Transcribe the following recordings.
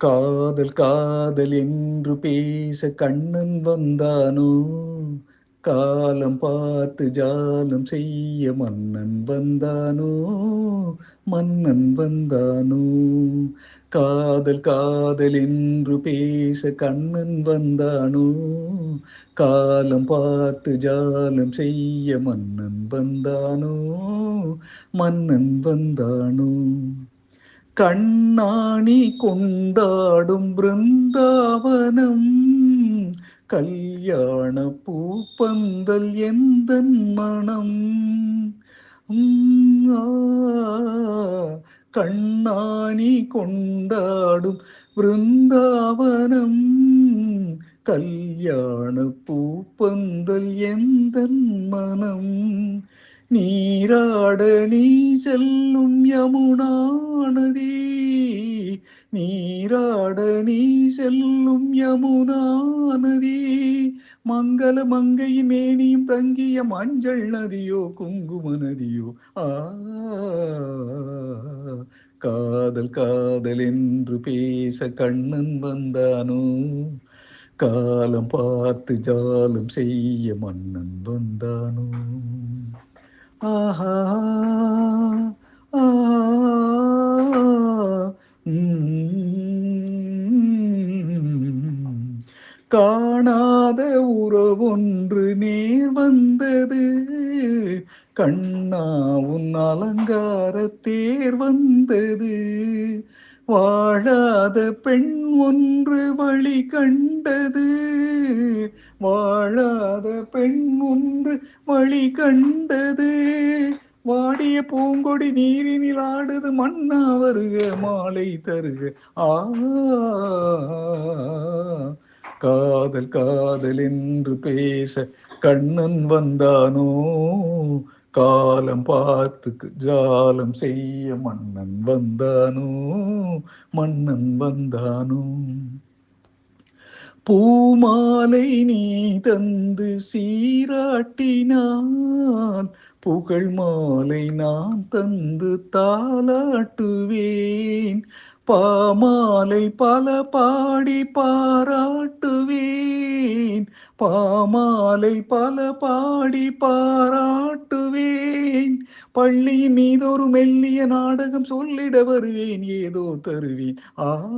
காதல் காதல் என்று பேச கண்ணன் வந்தானோ? காலம் பார்த்து ஜாலம் செய்ய மன்னன் வந்தானோ? மன்னன் வந்தானோ? காதல் காதல் என்று பேச கண்ணன் வந்தானோ? காலம் பார்த்து ஜாலம் செய்ய மன்னன் வந்தானோ? மன்னன் வந்தானோ? கண்ணாணி கொண்டாடும் பிருந்தாவனம். கல்யாண பூப்பந்தல் எந்த மனம்? கண்ணாணி கொண்டாடும் பிருந்தாவனம். கல்யாண பூப்பந்தல் எந்த மனம்? நீராட நீ செல்லும் யமுனா நதி நீராட நீ செல்லும் யமுனா நதி மங்கள மங்கையின் மேனியும் தங்கிய மஞ்சள் நதியோ குங்கும நதியோ ஆ. காதல் காதல் என்று பேச கண்ணன் வந்தானோ? காலம் பார்த்து ஜாலம் செய்ய மன்னன் வந்தானோ? ஆஹா காணாத உறவொன்று நேர் வந்தது. கண்ணா உன் அலங்கார தேர் வந்தது. வாழாத பெண் ஒன்று வழி கண்டது. வாழாத பெண் ஒன்று வழி கண்டது. வாடிய பூங்கொடி நீரினில் ஆடுது மண்ணா வருக மாலை தருக. ஆ காதல் காதல் என்று பேச கண்ணன் வந்தானோ? காலம் பார்த்துக்கு ஜாலம் செய்ய மன்னன் வந்தானோ? மன்னன் வந்தானோ? பூமாலை நீ தந்து சீராட்டினால் புகழ் மாலை நான் தந்து தாலாட்டுவேன் பாமாலை பல பாடி பாராட்டுவேன். பாமாலை பல பாடி பாராட்டுவேன். பள்ளியின் மீதொரு மெல்லிய நாடகம் சொல்லிட வருவேன். ஏதோ தருவேன். ஆ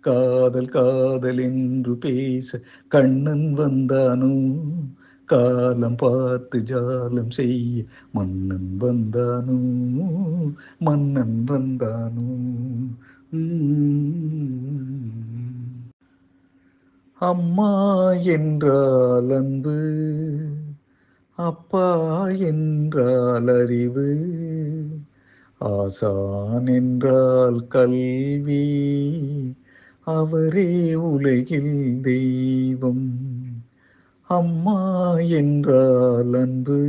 காதல் காதல் என்று பேச கண்ணன் வந்தானோ? காலம் பார்த்து ஜாலம் செய்ய மன்னன் வந்தானோ மன்னன் வந்தானோ. அம்மா என்றால் அன்பு அப்பா என்றால் அறிவு. ஆசான் என்றால் கல்வி அவரே உலகில் தெய்வம். அம்மா என்றால் அன்பு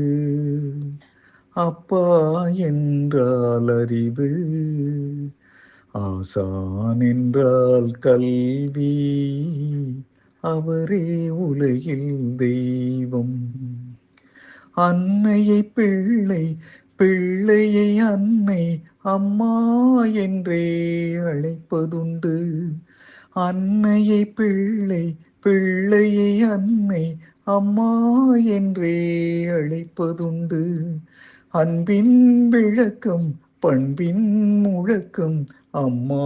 அப்பா என்றால் அறிவு ஆசான் என்றால் கல்வி அவரே உலகில் தெய்வம். அன்னையை பிள்ளை பிள்ளையை அன்னை அம்மா என்றே அழைப்பதுண்டு. அன்னையை பிள்ளை பிள்ளையை அன்னை அம்மா என்றே அழைப்பதுண்டு. அன்பின் விளக்கம் பண்பின் முழக்கம் அம்மா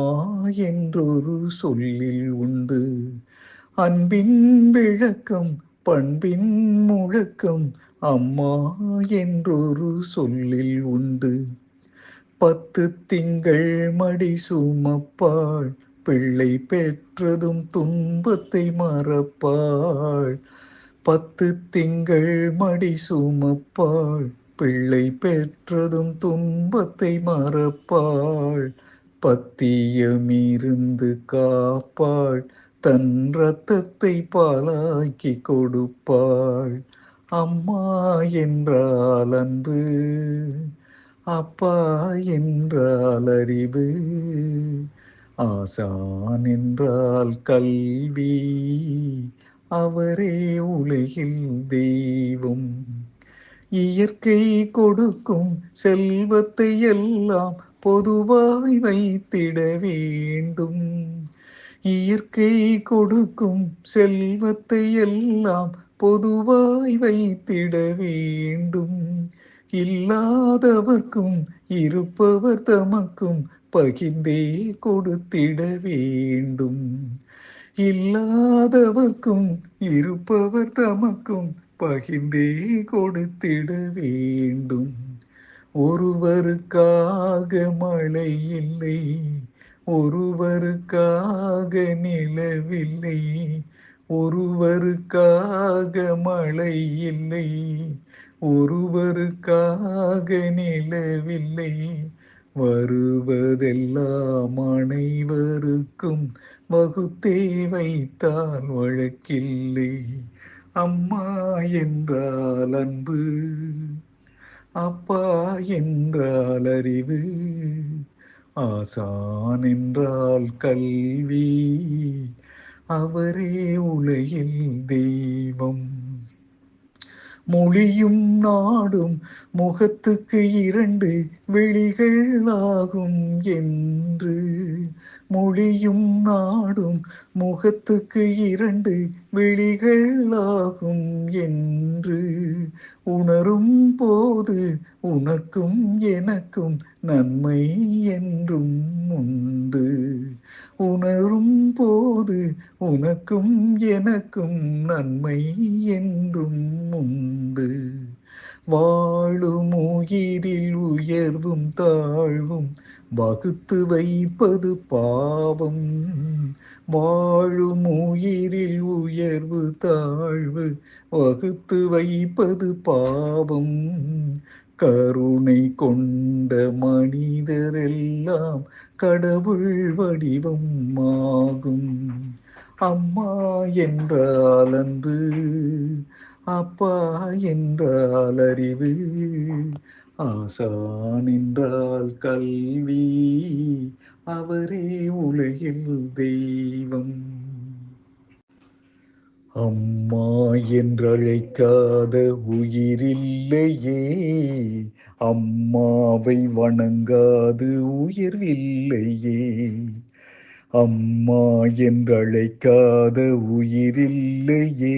என்றொரு சொல்லில் உண்டு. அன்பின் விளக்கம் பண்பின் முழக்கம் அம்மா என்றொரு சொல்லில் உண்டு. பத்து திங்கள் மடி சுமப்பாள் பிள்ளை பெற்றதும் துன்பத்தை மறப்பாள். பத்து திங்கள் மடி சுமப்பாள். பிள்ளை பெற்றதும் துன்பத்தை மறப்பாள். பத்தியமிருந்து காப்பாள். தன் ரத்தத்தை பாலாக்கி கொடுப்பாள். அம்மா என்றால் அன்பு அப்பா என்றால் அறிவு. ஆசான் என்றால் கல்வி அவரே உலகில் தெய்வம். இயற்கை கொடுக்கும் செல்வத்தை எல்லாம் பொதுவாய் வைத்திட வேண்டும். இயற்கை கொடுக்கும் செல்வத்தை எல்லாம் பொதுவாய் வைத்திட வேண்டும். இல்லாதவர்க்கும் இருப்பவர் தமக்கும் பகிர்ந்தே கொடுத்திட வேண்டும் இல்லாதவர்க்கும் இருப்பவர் தமக்கும் பகிர்ந்தே கொடுத்திட வேண்டும் ஒருவருக்காக மழை இல்லை ஒருவருக்காக நிலவில்லை ஒருவருக்காக மழை இல்லை ஒருவருக்காக நிலவில்லை. வருவதெல்லாம் அனைவருக்கும் வகுத்தே வைத்தால் வழக்கில்லை. அம்மா என்றால் அன்பு அப்பா என்றால் அறிவு ஆசான் என்றால் கல்வி அவரே உலகில் தெய்வம். மொழியும் நாடும் முகத்துக்கு இரண்டு விழிகள் ஆகும் என்று. மொழியும் நாடும் முகத்துக்கு இரண்டு விழிகள் ஆகும் என்று. உணரும் போது உனக்கும் எனக்கும் நன்மை என்றும் உண்டு. உணரும் போது உனக்கும் எனக்கும் நன்மை என்றும் உண்டு. வாழும் உயிரில் உயர்வும் தாழ்வும் வகுத்து வைப்பது பாவம். வாழும் உயிரில் உயர்வு தாழ்வு. வகுத்து வைப்பது பாவம். கருணை கொண்ட மனிதரெல்லாம் கடவுள் வடிவம் ஆகும். அம்மா என்றால் அன்பு அப்பா என்றால் அறிவு. ஆசானின்றால் கல்வி அவரே உலகில் தெய்வம். அம்மா என்றழைக்காத உயிரில்லையே அம்மாவை வணங்காது உயர்வில்லையே. அம்மா என்றழைக்காத உயிரில்லையே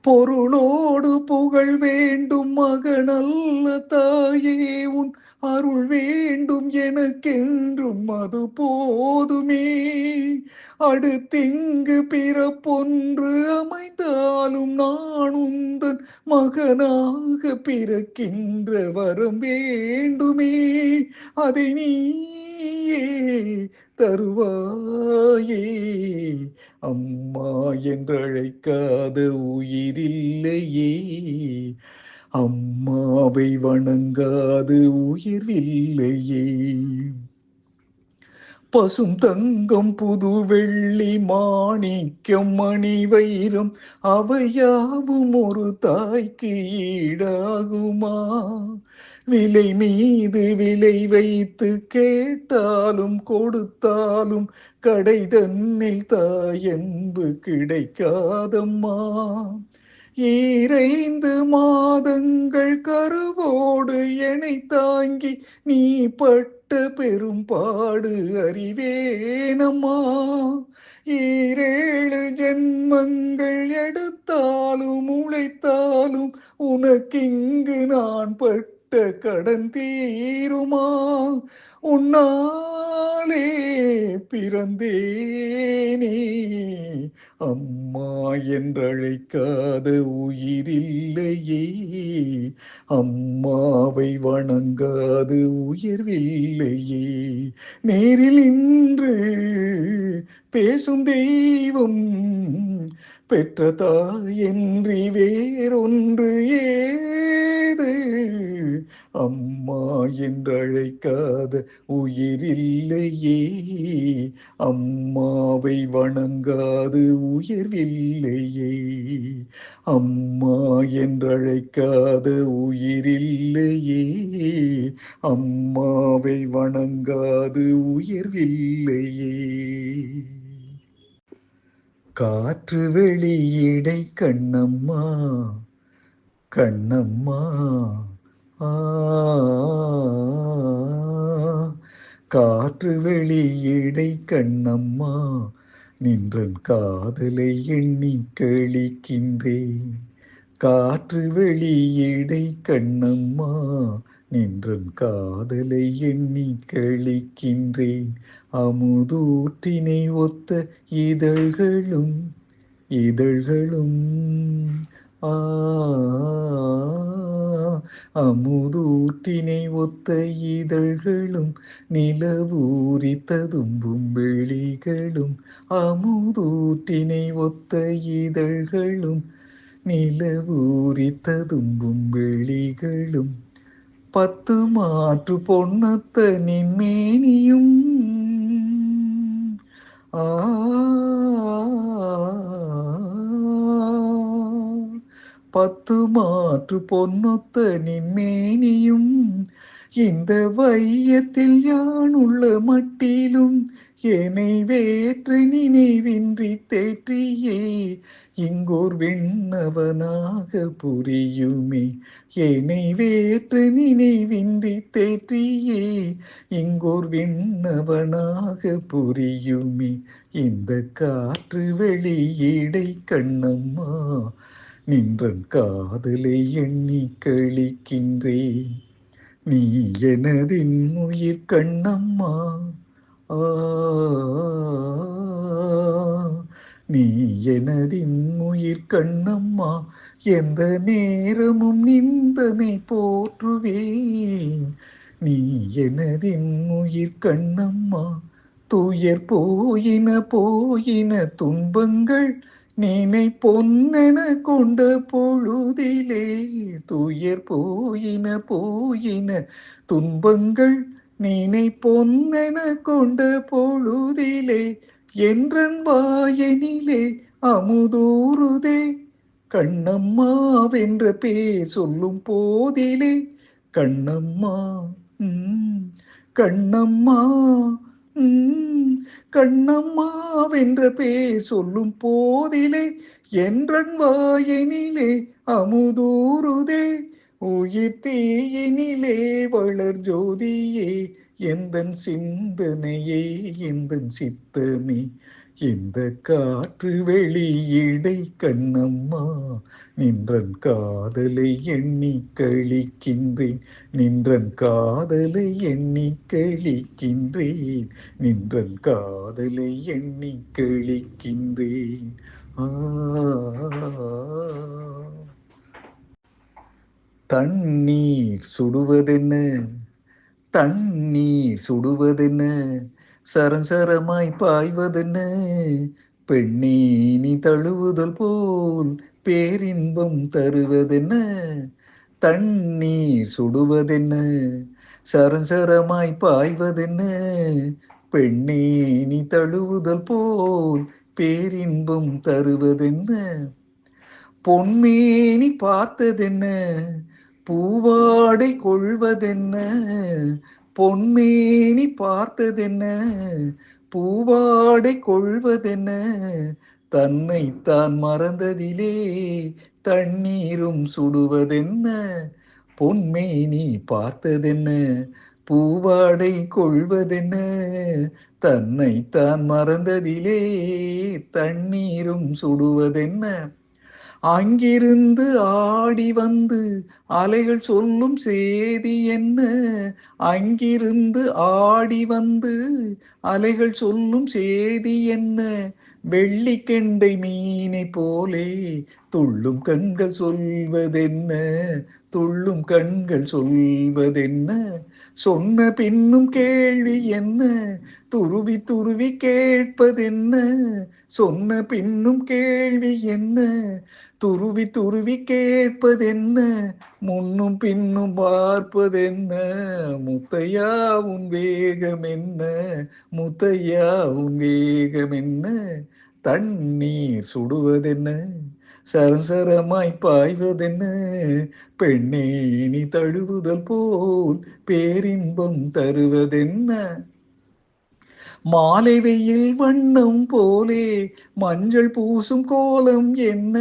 பொருளோடு புகழ் வேண்டும் மகனல்ல தாயே உன் அருள் வேண்டும் எனக்கென்றும் அது போதுமே. அடுத்திங்கு பிறப்பொன்று அமைந்தாலும் நான் உந்தன் மகனாக பிறக்கின்ற வரம் வேண்டுமே. அதை நீயே தருவாயே. அம்மா என்றழைக்காத உயிரில்லையே. அம்மாவை வணங்காது உயிரில்லையே பசும் தங்கம் புது வெள்ளி மாணிக்கம் மணி வைரம் அவையாவும் ஒரு தாய்க்கு ஈடாகுமா? விலை மீது விலை வைத்து கேட்டாலும் கொடுத்தாலும் கடை தன்னில் தாயன்பு கிடைக்காதம்மா. ஈரைந்து மாதங்கள் கருவோடு எனை தாங்கி நீ பட்ட பெரும்பாடு அறிவேனம்மா. ஈரேழு ஜென்மங்கள் எடுத்தாலும் உழைத்தாலும் உனக்கிங்கு நான் பட்ட பட்ட கடன் தீருமா? உன்னாலே பிறந்தேனே. அம்மா என்றழைக்காத உயிரில்லையே. அம்மாவை வணங்காது உயர்வில்லையே. நேரில் இன்று பேசும் தெய்வம் பெற்ற தாயன்றி வேறொன்று ஏது? அம்மா என்றழைக்காத உயிரில்லையே. அம்மாவை வணங்காது உயர்வில்லையே அம்மா என்றழைக்காத உயிரில்லையே. அம்மாவை வணங்காது உயர்வில்லையே காற்று வெளியிடை கண்ணம்மா கண்ணம்மா. காற்று வெளியிடை கண்ணம்மா நின்றன் காதலை எண்ணி கழிக்கின்றேன் காற்று வெளியிடை கண்ணம்மா நின்றன் காதலை எண்ணி கழிக்கின்றேன் அமுதூற்றினை ஒத்த இதழ்களும் இதழ்களும் ஆ அமுதூற்றினை ஒத்த இதழ்களும் நிலவூரி ததும்பும் வெளிகளும் அமுதூற்றினை ஒத்த இதழ்களும் நிலவூரி ததும்பும் வெளிகளும் பத்து மாற்று பொன்னத்த நின்மேனியும் பத்து மாற்று பொன்னொத்த நின்மேனியும் இந்த வையத்தில் யானுள்ள மட்டிலும் என்னை வேற்று நினைவின்றி தேற்றியே. இங்கோர் விண்ணவனாக புரியுமே என்னை வேற்று நினைவின்றி தேற்றியே. இங்கோர் விண்ணவனாக புரியுமே இந்த காற்று வெளியீடை கண்ணம்மா நின்றன் காதலை எண்ணி கழிக்கின்றேன். நீ எனதின் உயிர் கண்ணம்மா. ஆ நீ எனதின் உயிர் கண்ணம்மா. எந்த நேரமும் நிந்தனை போற்றுவேன். நீ எனதின் உயிர் கண்ணம்மா. துயர் போயின போயின துன்பங்கள் நீனை பொன்னென கொண்ட பொழுதிலே துயர் போயின போயின துன்பங்கள் நீனை பொன்னென கொண்ட பொழுதிலே என்றன் வாயனிலே அமுதூறுதே. கண்ணம்மாவென்ற பேர் சொல்லும் போதிலே கண்ணம்மா கண்ணம்மா கண்ணம்மாவென்ற பேர் சொல்லும் போதிலே என்றன் வாயினிலே அமுதூறுதே. உயிர் தீயினிலே வளர் ஜோதியே எந்தன் சிந்தனையே எந்தன் சித்தமே. இந்த காற்று வெளியிடை கண்ணம்மா நின்றன் காதலை எண்ணி கழிக்கின்றேன். நின்றன் காதலை எண்ணி கழிக்கின்றேன். நின்றன் காதலை எண்ணி கழிக்கின்றேன். ஆ. தண்ணீர் சுடுவதென்ன? தண்ணீர் சுடுவதென்ன? சரசரமாய் பாய்வதென்ன? பெண்ணே நீ தழுவுதல் போல் பேரின்பம் தருவதென்ன? தண்ணீர் சுடுவதென்ன? சரசரமாய் பாய்வதென்ன? பெண்ணே நீ தழுவுதல் போல் பேரின்பம் தருவதென்ன? பொன்மேனி பார்த்ததென்ன? பூவாடை கொள்வதென்ன? பொன்மேனி பார்த்ததென்ன? பூவாடை கொள்வதென்ன? தன்னை தான் மறந்ததிலே தண்ணீரும் சுடுவதென்ன? பொன்மேனி பார்த்ததென்ன? பூவாடை கொள்வதென்ன? தன்னை தான் மறந்ததிலே தண்ணீரும் சுடுவதென்ன? அங்கிருந்து ஆடி வந்து அலைகள் சொல்லும் செய்தி என்ன? அங்கிருந்து ஆடி வந்து அலைகள் சொல்லும் செய்தி என்ன? வெள்ளிக்கெண்டை மீனை போலே துள்ளும் கண்கள் சொல்வதென்ன? துள்ளும் கண்கள் சொல்வதென்ன? சொன்ன பின்னும் கேள்வி என்ன? துருவி துருவி கேட்பதென்ன? சொன்ன பின்னும் கேள்வி என்ன? துருவி துருவி கேட்பதென்ன? முன்னும் பின்னும் பார்ப்பதென்ன? முத்தையா உன் வேகம் என்ன? முத்தையா உன் வேகம் என்ன? தண்ணீர் சுடுவதென்ன? சரசரமாய் பாய்வதென்ன? பெண்ணே நீ தழுவுதல் போல் பேரின்பம் தருவதென்ன? மாலை வெயில் வண்ணம் போலே மஞ்சள் பூசும் கோலம் என்ன?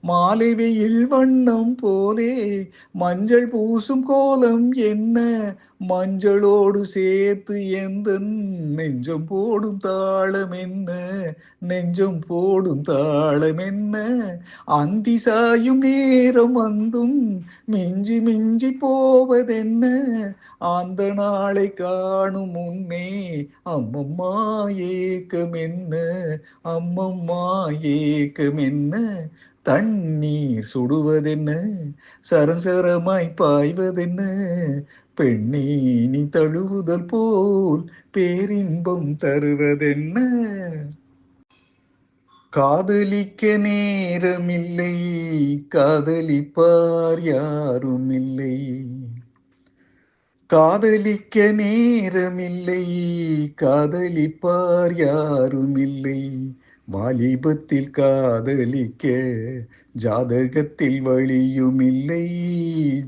மாலை வெயில் வண்ணம் போலே மஞ்சள் பூசும் கோலம் என்ன? மஞ்சளோடு சேர்த்து எந்த நெஞ்சம் போடும் தாளம் என்ன? நெஞ்சம் போடும் தாளம் என்ன? அந்தி சாயும் நேரம் வந்தும் மிஞ்சி மிஞ்சி போவதென்ன? அந்த நாளை காணும் முன்னே அம்மம்மா ஏக்கம் என்ன? அம்மம்மா ஏக்கம் என்ன? தண்ணீர் சுடுவதென்ன? சரசரமாய் பாய்வதென்ன? பெண்ணே நீ தழுவுதல் போல் பேரின்பம் தருவதென்ன? காதலிக்க நேரமில்லை காதலிப்பார் யாரும் இல்லை காதலிக்க நேரமில்லை காதலிப்பார் யாரும் இல்லை வாலிபத்தில் காதலிக்க ஜாதகத்தில் வழியுமில்லை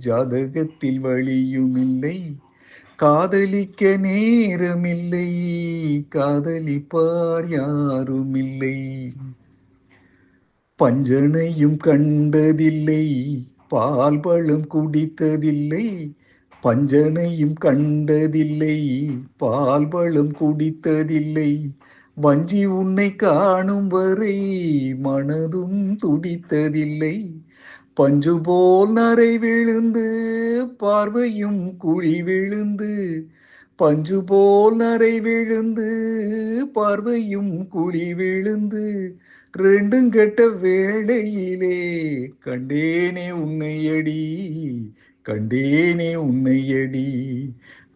ஜாதகத்தில் வழியுமில்லை. காதலிக்க நேரமில்லை காதலிப்பார் யாருமில்லை. பஞ்சனையும் கண்டதில்லை பால் பழம் குடித்ததில்லை. பஞ்சனையும் கண்டதில்லை பால் பழம் குடித்ததில்லை. வஞ்சி உன்னை காணும் வரை மனதும் துடித்ததில்லை. பஞ்சு போல் நரை விழுந்து பார்வையும் குழி விழுந்து. பஞ்சு போல் நரை விழுந்து பார்வையும் குழி விழுந்து. ரெண்டும் கெட்ட வேளையிலே கண்டேனே உன்னையடி கண்டேனே உன்னையடி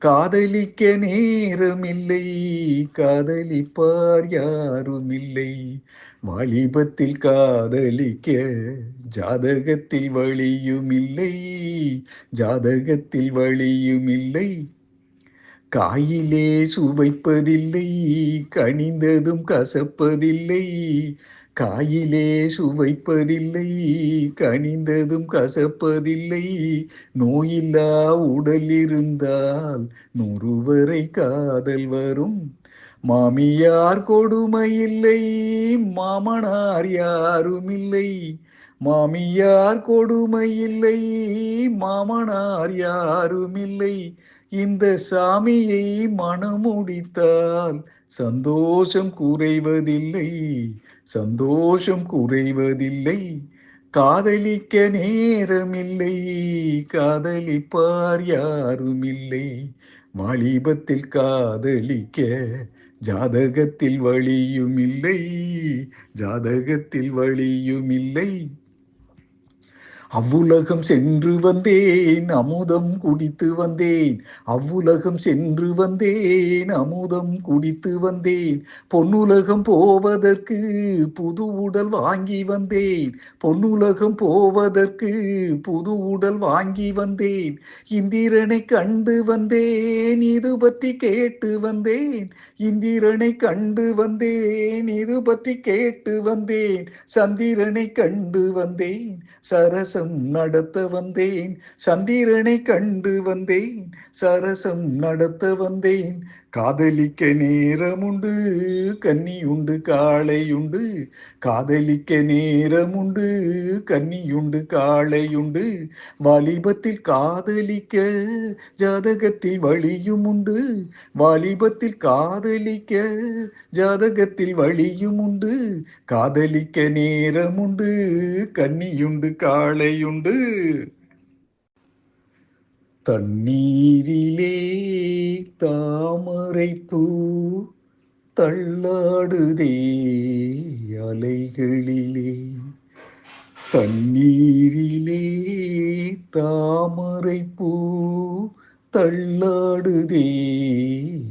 காதலிக்க நேரமில்லை காதலிப்பார் யாரும் இல்லை வாலிபத்தில் காதலிக்க ஜாதகத்தில் வழியும் இல்லை ஜாதகத்தில் வழியும் இல்லை காயிலே சுவைப்பதில்லை கனிந்ததும் கசப்பதில்லை காயிலே சுவைப்பதில்லை கனிந்ததும் கசப்பதில்லை. நோயில்லா உடல் இருந்தால் நூறுவரை காதல் வரும். மாமியார் கொடுமையில்லை மாமனார் யாருமில்லை. மாமியார் மாமியார் கொடுமையில்லை மாமனார் யாருமில்லை. இந்த சாமியை மனமுடித்தால் சந்தோஷம் குறைவதில்லை. சந்தோஷம் குறைவதில்லை. காதலிக்க நேரமில்லை. காதலிப்பார் யாரும் இல்லை வாலிபத்தில் காதலிக்க ஜாதகத்தில் வழியும் இல்லை ஜாதகத்தில் வழியும் இல்லை அவ்வுலகம் சென்று வந்தேன் அமுதம் குடித்து வந்தேன். அவ்வுலகம் சென்று வந்தேன் அமுதம் குடித்து வந்தேன். பொன்னுலகம் போவதற்கு புது உடல் வாங்கி வந்தேன். பொன்னுலகம் போவதற்கு புது உடல் வாங்கி வந்தேன். இந்திரனை கண்டு வந்தேன் இது பற்றி கேட்டு வந்தேன். இந்திரனை கண்டு வந்தேன் இது பற்றி கேட்டு வந்தேன். சந்திரனை கண்டு வந்தேன். சரச சரசம் நடத்த வந்தேன். சந்திரனை கண்டு வந்தேன். சரசம் நடத்த வந்தேன். காதலிக்க நேரமுண்டு கன்னியுண்டு காளையுண்டு. காதலிக்க நேரமுண்டு கன்னியுண்டு காளையுண்டு. வாலிபத்தில் காதலிக்க ஜாதகத்தில் வழியும் உண்டு வாலிபத்தில் காதலிக்க ஜாதகத்தில் வழியும் உண்டு காதலிக்க நேரமுண்டு கன்னியுண்டு காளையுண்டு. தண்ணீரிலே தாமரை பூ தள்ளாடுதே அலைகளிலே. தண்ணீரிலே தாமரை பூ தள்ளாடுதே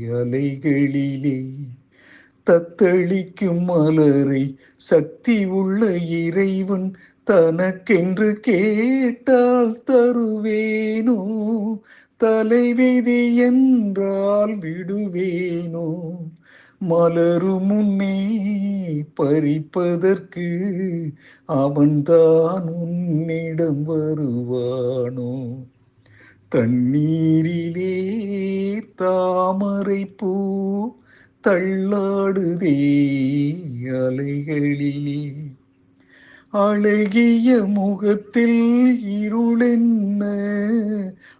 அலைகளிலே. தத்தளிக்கும் மலரை சக்தி உள்ள இறைவன் தனக்கென்று கேட்டால் தருவேனோ? தலைவிதி என்றால் விடுவேனோ? மலரு முன்னே பறிப்பதற்கு அவன்தான் உன்னிடம் வருவானோ? தண்ணீரிலே தாமரை பூ தள்ளாடுதே அலைகளிலே. அழகிய முகத்தில் இருளென்ன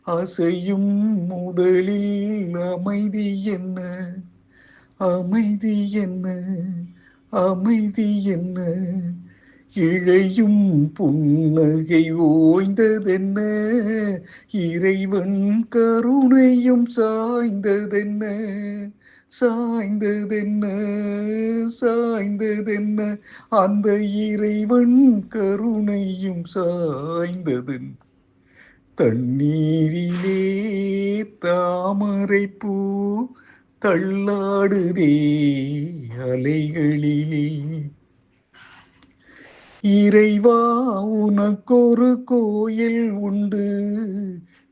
அசையும் முதலில் அமைதி என்ன? அமைதி என்ன? அமைதி என்ன? இழையும் புன்னகை ஓய்ந்ததென்ன? இறைவன் கருணையும் சாய்ந்ததென்ன? சாய்ந்ததென்ன சாய்ந்ததென்ன? அந்த இறைவன் கருணையும் சாய்ந்ததென். தண்ணீரிலே தாமரை பூ தள்ளாடுதே அலைகளிலே. இறைவா உனக்கொரு கோயில் உண்டு.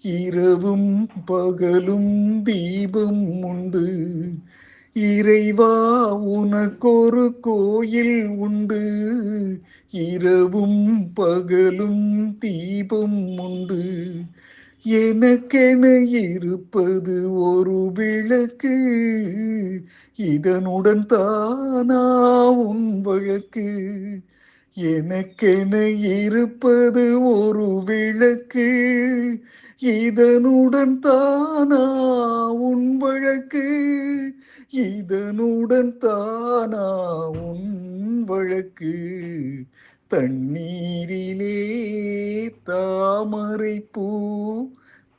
இரவும் பகலும் தீபம் உண்டு. இறைவா உனக்கொரு கோயில் உண்டு. இரவும் பகலும் தீபம் உண்டு. எனக்கென இருப்பது ஒரு விளக்கு. இதனுடன் தானா உன் வழக்கு. எனக்கென இருப்பது ஒரு விளக்கு. இதனுடன் தானா உன் வழக்கு. இதனுடன் தானா உன் வழக்கு. தண்ணீரிலே தாமரை பூ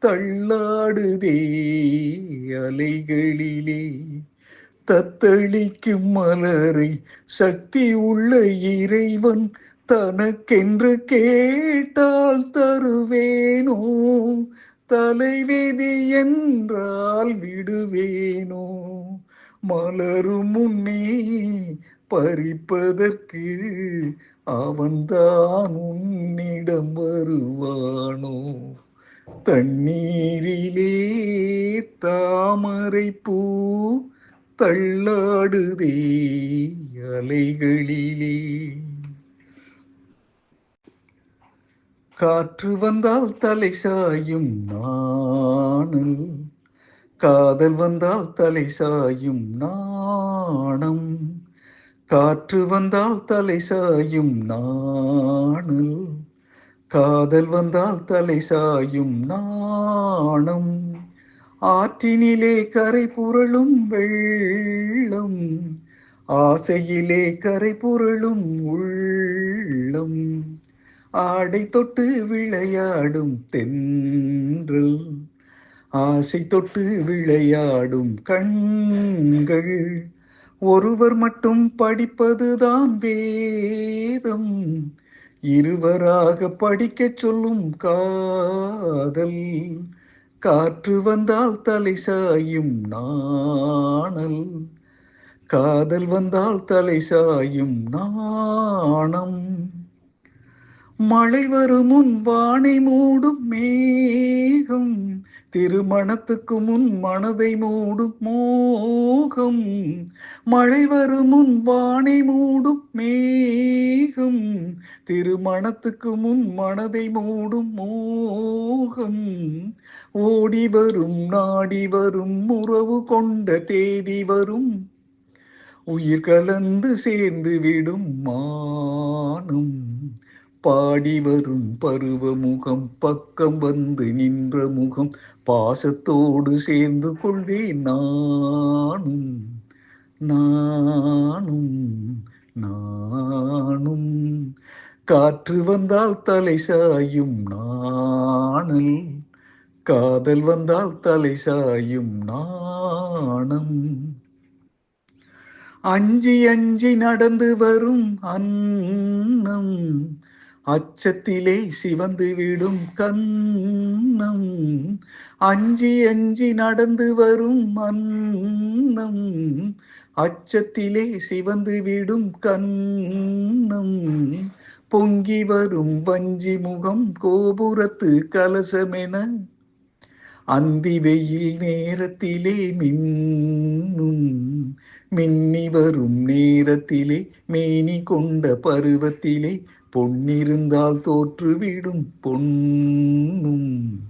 தள்ளாடுதே அலைகளிலே. தத்தளிக்கும் மலரை சக்தி உள்ள இறைவன் தனக்கென்று கேட்டால் தருவேனோ? தலைவிதி என்றால் விடுவேனோ? மலரும் முன்னே பறிப்பதற்கு அவன்தான் உன்னிடம் வருவானோ? தண்ணீரிலே தாமரை பூ தள்ளாடுதே அலைகளிலே. காற்று வந்தால் தலை சாயும் நாணல் காதல் வந்தால் தலை சாயும் நாணம் காற்று வந்தால் தலை சாயும் நாணல் காதல் வந்தால் தலை சாயும் நாணம். ஆற்றினிலே கரை புரளும் வெள்ளம் ஆசையிலே கரை புரளும் உள்ளம். ஆடை தொட்டு விளையாடும் தென்றல் ஆசை தொட்டு விளையாடும் கண்கள். ஒருவர் மட்டும் படிப்பதுதான் வேதம் இருவராக படிக்கச் சொல்லும் காதல். காற்று வந்தால் தலை சாயும் நாணல். காதல் வந்தால் தலை சாயும் நாணம். மழை வரும் முன் வானை மூடும் மேகம். திருமணத்துக்கு முன் மனதை மூடும் மோகம். மழை வரும் முன் வானை மூடும் மேகம். திருமணத்துக்கு முன் மனதை மூடும் மோகம். ஓடி வரும் நாடி வரும் உறவு கொண்ட தேதி வரும். உயிர் கலந்து சேர்ந்து விடும் மானம். பாடி வரும் பருவ முகம் பக்கம் வந்து நின்ற முகம். பாசத்தோடு சேர்ந்து கொள்வேன் நானும் நானும் நானும். காற்று வந்தால் தலை சாயும் நாணல். காதல் வந்தால் தலை சாயும் நாணம். அஞ்சி அஞ்சி நடந்து வரும் அன்னம். அச்சத்திலே சிவந்து விடும் கண்ணம் அஞ்சி அஞ்சி நடந்து வரும் அன்னம். அச்சத்திலே சிவந்து விடும் கண்ணம் பொங்கி வரும் வஞ்சி முகம் கோபுரத்து கலசமென. அந்தி வெயில் நேரத்திலே மின்னும் மின்னி வரும் நேரத்திலே மேனி கொண்ட பருவத்திலே பொன்னிருந்தால் தோற்றுவிடும் பொன்னும்.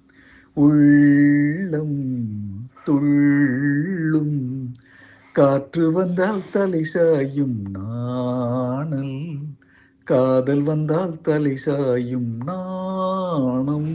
உள்ளம் துள்ளும் காற்று வந்தால் தலை சாயும் நாணல். காதல் வந்தால் தலை சாயும் நாணம்.